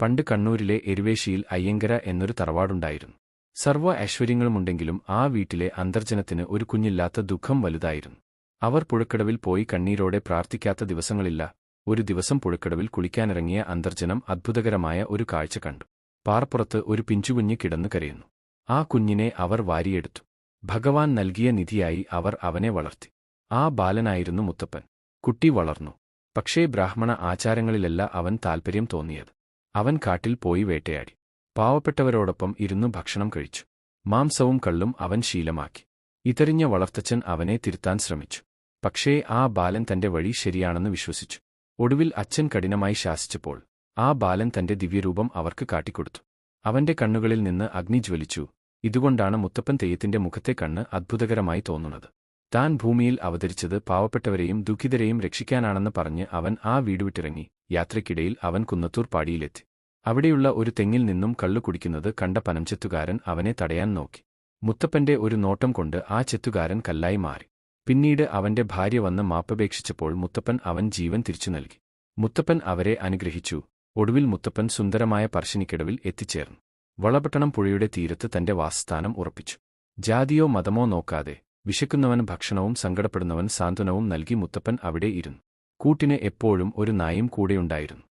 പണ്ട് കണ്ണൂരിലെ എരുവേശിയിൽ അയ്യങ്കര എന്നൊരു തറവാടുണ്ടായിരുന്നു. സർവ ഐശ്വര്യങ്ങളുമുണ്ടെങ്കിലും ആ വീട്ടിലെ അന്തർജനത്തിന് ഒരു കുഞ്ഞില്ലാത്ത ദുഃഖം വലുതായിരുന്നു. അവർ പുഴക്കടവിൽ പോയി കണ്ണീരോടെ പ്രാർത്ഥിക്കാത്ത ദിവസങ്ങളില്ല ഒരു ദിവസം പുഴക്കടവിൽ കുളിക്കാനിറങ്ങിയ അന്തർജനം അത്ഭുതകരമായ ഒരു കാഴ്ച കണ്ടു. പാർപ്പുറത്ത് ഒരു പിഞ്ചുകുഞ്ഞ് കിടന്നു കരയുന്നു. ആ കുഞ്ഞിനെ അവർ വാരിയെടുത്തു. ഭഗവാൻ നൽകിയ നിധിയായി അവർ അവനെ വളർത്തി. ആ ബാലനായിരുന്നു മുത്തപ്പൻ. കുട്ടി വളർന്നു. പക്ഷേ ബ്രാഹ്മണ ആചാരങ്ങളിലല്ല അവൻ താൽപ്പര്യം തോന്നിയത്. അവൻ കാട്ടിൽ പോയി വേട്ടയാടി. പാവപ്പെട്ടവരോടൊപ്പം ഇരുന്ന് ഭക്ഷണം കഴിച്ചു. മാംസവും കള്ളും അവൻ ശീലമാക്കി. ഇതറിഞ്ഞ വളർത്തച്ഛൻ അവനെ തിരുത്താൻ ശ്രമിച്ചു. പക്ഷേ ആ ബാലൻ തന്റെ വഴി ശരിയാണെന്ന് വിശ്വസിച്ചു. ഒടുവിൽ അച്ഛൻ കഠിനമായി ശാസിച്ചപ്പോൾ ആ ബാലൻ തന്റെ ദിവ്യരൂപം അവർക്ക് കാട്ടിക്കൊടുത്തു. അവന്റെ കണ്ണുകളിൽ നിന്ന് അഗ്നി ജ്വലിച്ചു. ഇതുകൊണ്ടാണ് മുത്തപ്പൻ തെയ്യത്തിന്റെ മുഖത്തെ കണ്ണ് അത്ഭുതകരമായി തോന്നുന്നത്. താൻ ഭൂമിയിൽ അവതരിച്ചത് പാവപ്പെട്ടവരെയും ദുഃഖിതരെയും രക്ഷിക്കാനാണെന്ന് പറഞ്ഞ് അവൻ ആ വീട് വിട്ടിറങ്ങി. യാത്രയ്ക്കിടയിൽ അവൻ കുന്നത്തൂർ പാടിയിലെത്തി. അവിടെയുള്ള ഒരു തെങ്ങിൽ നിന്നും കള്ളു കുടിക്കുന്നത് കണ്ട പനംചെത്തുകാരൻ അവനെ തടയാൻ നോക്കി. മുത്തപ്പന്റെ ഒരു നോട്ടം കൊണ്ട് ആ ചെത്തുകാരൻ കല്ലായി മാറി. പിന്നീട് അവന്റെ ഭാര്യ വന്ന് മാപ്പപേക്ഷിച്ചപ്പോൾ മുത്തപ്പൻ അവൻ ജീവൻ തിരിച്ചു നൽകി. മുത്തപ്പൻ അവരെ അനുഗ്രഹിച്ചു. ഒടുവിൽ മുത്തപ്പൻ സുന്ദരമായ പറശ്ശിനിക്കിടവിൽ എത്തിച്ചേർന്നു. വളപട്ടണം പുഴയുടെ തീരത്ത് തന്റെ വാസസ്ഥാനം ഉറപ്പിച്ചു. ജാതിയോ മതമോ നോക്കാതെ വിശക്കുന്നവൻ ഭക്ഷണവും സങ്കടപ്പെടുന്നവൻ സാന്ത്വനവും നൽകി മുത്തപ്പൻ അവിടെ ഇരുന്നു. കൂട്ടിന് എപ്പോഴും ഒരു നായും കൂടെയുണ്ടായിരുന്നു.